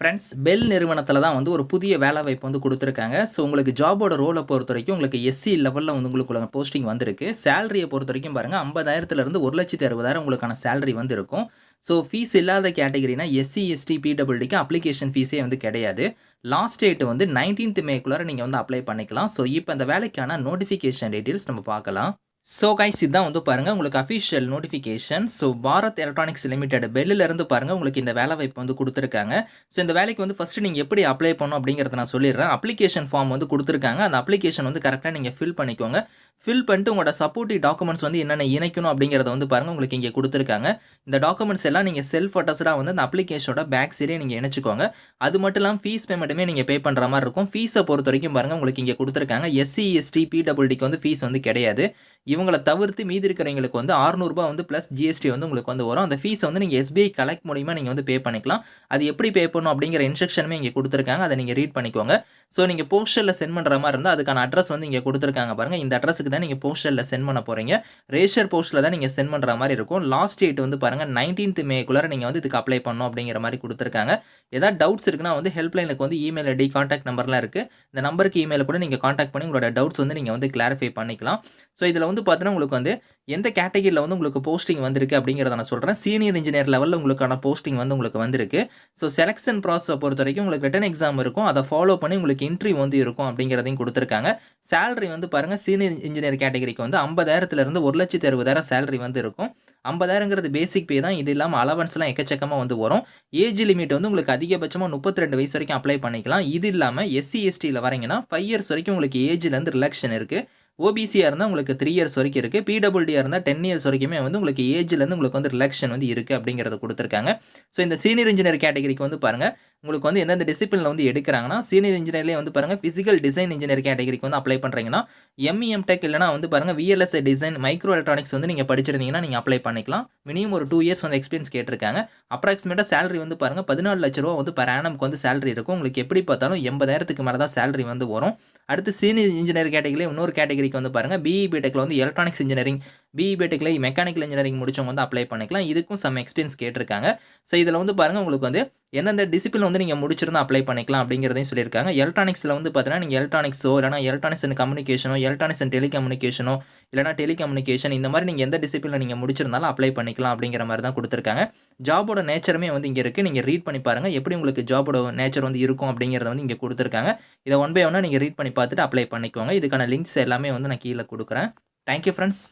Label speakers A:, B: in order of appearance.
A: Friends bell நிறுவனத்தில் தான் வந்து ஒரு புதிய வேலை வாய்ப்பு வந்து கொடுத்துருக்காங்க. ஸோ உங்களுக்கு ஜாபோட ரோலை பொறுத்த வரைக்கும் உங்களுக்கு எஸ்சி லெவலில் வந்து உங்களுக்கு போஸ்டிங் வந்திருக்கு. சேலரியை பொறுத்த வரைக்கும் பாருங்கள் ஐம்பதாயிரத்துலேருந்து ஒரு லட்சத்தி அறுபதாயிரம் உங்களுக்கான சேலரி வந்து இருக்கும் ஸோ ஃபீஸ் இல்லாத கேட்டகரினா எஸ்சி எஸ்டி பிடபிள்யூடிக்கு அப்ளிகேஷன் ஃபீஸே வந்து கிடையாது. லாஸ்ட் டேட் வந்து நைன்டீன்த் மேக்குள்ளார நீங்கள் வந்து அப்ளை பண்ணிக்கலாம். ஸோ இப்போ இந்த வேலைக்கான நோட்டிஃபிகேஷன் டீட்டெயில்ஸ் நம்ம பார்க்கலாம். ஸோ கைஸ் இதான் வந்து பாருங்கள் உங்களுக்கு official notification so Bharat Electronics Limited பெல்லிருந்து பாருங்கள் உங்களுக்கு இந்த வேலை வாய்ப்பு வந்து கொடுத்துருக்காங்க. ஸோ இந்த வேலைக்கு வந்து ஃபஸ்ட்டு நீங்கள் எப்படி அப்ளை பண்ணணும் அப்படிங்கிறத நான் சொல்லிடுறேன். அப்ளிகேஷன் ஃபார்ம் வந்து கொடுத்துருக்காங்க. அந்த அப்ளிகேஷன் வந்து கரெக்டாக நீங்கள் ஃபில் பண்ணிக்கோங்க. ஃபில் பண்ணிட்டு உங்களோட சப்போர்ட்டிவ் டாக்குமெண்ட்ஸ் வந்து என்னென்ன இணைக்கணும் அப்படிங்கிறத வந்து பாருங்கள் உங்களுக்கு இங்கே கொடுத்துருக்காங்க. இந்த டாக்குமெண்ட்ஸ் எல்லாம் நீங்கள் செல்ஃப் அட்டஸ்டாக வந்து அந்த அப்ளிகேஷனோட பேக் சைடே நீங்கள் இணைச்சிக்கோங்க. அது மட்டும் இல்லாமல் ஃபீஸ் பேமெண்ட்டுமே நீங்கள் பே பண்ணுற மாதிரி இருக்கும். ஃபீஸை பொறுத்த வரைக்கும் பாருங்கள் உங்களுக்கு இங்கே கொடுத்துருக்காங்க. எஸ்சி எஸ்டி பிடபிள்டிக்கு வந்து ஃபீஸ் வந்து கிடையாது. இவங்களை தவிர்த்து மீதி இருக்கிறவங்களுக்கு வந்து அறுநூறுபா வந்து ப்ளஸ் ஜிஎஸ்டி வந்து உங்களுக்கு வந்து வரும். அந்த ஃபீஸை வந்து நீங்கள் எஸ்பிஐ கலெக்ட் மூலிமா நீங்கள் வந்து பே பண்ணிக்கலாம். அது எப்படி பே பண்ணணும் அப்படிங்கிற இன்ஸ்ட்ரக்ஷனுமே இங்கே கொடுத்துருக்காங்க. அதை நீங்கள் ரீட் பண்ணிக்கோங்க. ஸோ நீங்கள் போஸ்டரில் சென்ட் பண்ணுற மாதிரி இருந்தால் அதுக்கான அட்ரஸ் வந்து இங்கே கொடுத்துருக்காங்க பாருங்கள் இந்த அட்ரஸுக்கு தான் நீங்கள் போஸ்டரில் சென்ட் பண்ண போகிறீங்க ரேஷர் போஸ்ட்டில் தான் நீங்கள் சென்ட் பண்ணுற மாதிரி இருக்கும். லாஸ்ட் டேட் வந்து பாருங்கள் நைன்டீன்த் மேக்குள்ளே நீங்கள் வந்து இதுக்கு அப்ளை பண்ணணும் அப்படிங்கிற மாதிரி கொடுத்துருக்காங்க. ஏதாவது டவுட்ஸ் இருக்குன்னா வந்து ஹெல்ப்லைனுக்கு வந்து இமெயில் ஐடி காண்டாக்ட் நம்பர்லாம் இருக்குது இந்த நம்பருக்கு இமெயில் கூட நீங்கள் காண்டாக்ட் பண்ணி உங்களோட டவுட்ஸ் வந்து நீங்கள் வந்து கிளாரிஃபை பண்ணிக்கலாம். ஸோ இதில் வந்து பார்த்தீங்கன்னா உங்களுக்கு வந்து எந்த கேட்டகரியில் வந்து உங்களுக்கு போஸ்டிங் வந்திருக்கு அப்படிங்கிறத நான் சொல்கிறேன் சீனியர் இன்ஜினியர் லெவலில் உங்களுக்கான போஸ்டிங் வந்து உங்களுக்கு வந்திருக்கு. ஸோ செலெக்ஷன் ப்ராசஸை பொறுத்த வரைக்கும் உங்களுக்கு ரிட்டன் எக்ஸாம் இருக்கும். அதை ஃபாலோ பண்ணி உங்களுக்கு இன்ட்ரி வந்து இருக்கும் அப்படிங்கிறதையும் கொடுத்துருக்காங்க. சேலரி வந்து பாருங்கள் சீனியர் இன்ஜினியர் கேட்டகரிக்கு வந்து ஐம்பதாயிரத்துலேருந்து ஒரு லட்சத்து அறுபதாயிரம் சேலரி வந்து இருக்கும். ஐம்பதாயிரங்கிறது பேசிக் பே தான். இது இல்லாமல் அலவன்ஸ்லாம் எக்கச்சக்கமாக வந்து வரும். ஏஜ் லிமிட் வந்து உங்களுக்கு அதிகபட்சமாக முப்பத்தி ரெண்டு வயசு வரைக்கும் அப்ளை பண்ணிக்கலாம். இது இல்லாமல் எஸ்சி எஸ்டியில் வரீங்கன்னா ஃபைவ் இயர்ஸ் வரைக்கும் உங்களுக்கு ஏஜ்லேருந்து ரிலக்ஷன் இருக்குது ஓபிசியாக இருந்தால் உங்களுக்கு த்ரீ இயர்ஸ் வரைக்கும் இருக்குது பிடபிள்டியாக இருந்தால் டென் இயர்ஸ் வரைக்குமே வந்து உங்களுக்கு ஏஜ்லேருந்து உங்களுக்கு வந்து ரிலக்ஷன் வந்து இருக்குது அப்படிங்கிறத கொடுத்துருக்காங்க. ஸோ இந்த சீனியர் இன்ஜினியர் கேட்டகரிக்கு வந்து பாருங்கள் உங்களுக்கு வந்து எந்தெந்த டிசிப்ளினில் வந்து எடுக்கிறாங்கன்னா சீனியர் இன்ஜினியர்லேயே வந்து பாருங்கள் ஃபிசிக்கல் டிசைன் இன்ஜினியர் கேட்டகரிக்கு வந்து அப்ளை பண்ணுறீங்கன்னா எம்இஎம் டெக் இல்லைனா வந்து பாருங்கள் விஎல்எஸ் டிசைன் மைக்ரோ எலக்ட்ரானிக்ஸ் வந்து நீங்கள் படிச்சிருந்தீங்கன்னா நீங்கள் அப்ளை பண்ணிக்கலாம். மினிமம் ஒரு டூ இயர்ஸ் வந்து எக்ஸ்பீரியன்ஸ் கேட்டிருக்காங்க. அப்ராக்சிமேட்டாக சேலரி வந்து பாருங்கள் பதினாலு லட்ச ரூபா வந்து பர் ஆனம்க்கு வந்து சேலரி இருக்கும். உங்களுக்கு எப்படி பார்த்தாலும் எண்பதாயிரத்துக்கு மேலே தான் சேலரி வந்து வரும். அடுத்து சீனியர் இன்ஜினியர் கேட்டகரி இன்னொரு கேட்டகரிக்கு வந்து பாருங்கள் பிஇ பிடெக்கில் வந்து எலக்ட்ரானிக்ஸ் இன்ஜினியரிங் பிஇ பெட்டுக்கில் மெக்கானிக்கல் இன்ஜினியரிங் முடிச்சவங்க வந்து அப்ளை பண்ணிக்கலாம். இதுக்கும் சம் எக்ஸ்பீரியன்ஸ் கேட்டிருக்காங்க. ஸோ இதில் வந்து பாருங்கள் உங்களுக்கு வந்து எந்தெந்த டிசிப்ளின் வந்து நீங்கள் முடிச்சிருந்தா அப்ளை பண்ணிக்கலாம் அப்படிங்கிறதையும் சொல்லியிருக்காங்க. எலக்ட்ரானிக்ஸில் வந்து பார்த்தீங்கன்னா நீங்கள் எலக்ட்ரானிக்ஸோ இல்லைனா எலக்ட்ரானிக்ஸ் அண்ட் கம்யூனிகேஷனோ எலக்ட்ரானிக்ஸ் அண்ட் டெலிகம்யூனிகேஷனோ இல்லைனா டெலிகம்யூனிகேஷன் இந்த மாதிரி நீங்கள் எந்த டிசிப்ளினில் நீங்கள் முடிச்சிருந்தாலும் அப்ளை பண்ணிக்கலாம் அப்படிங்கிற மாதிரி தான் கொடுத்துருக்காங்க. ஜாபோட நேச்சருமே வந்து இங்கே இருக்குது நீங்கள் ரீட் பண்ணி பாருங்கள் எப்படி உங்களுக்கு ஜாபோட நேச்சர் வந்து இருக்கும் அப்படிங்கிறத வந்து இங்கே கொடுத்துருக்காங்க. இதை ஒன் பை ஒன்னாக நீங்கள் ரீட் பண்ணி பார்த்துட்டு அப்ளை பண்ணிக்கோங்க. இதுக்கான லிங்க்ஸ் எல்லாமே வந்து நான் கீழே கொடுக்குறேன். Thank you friends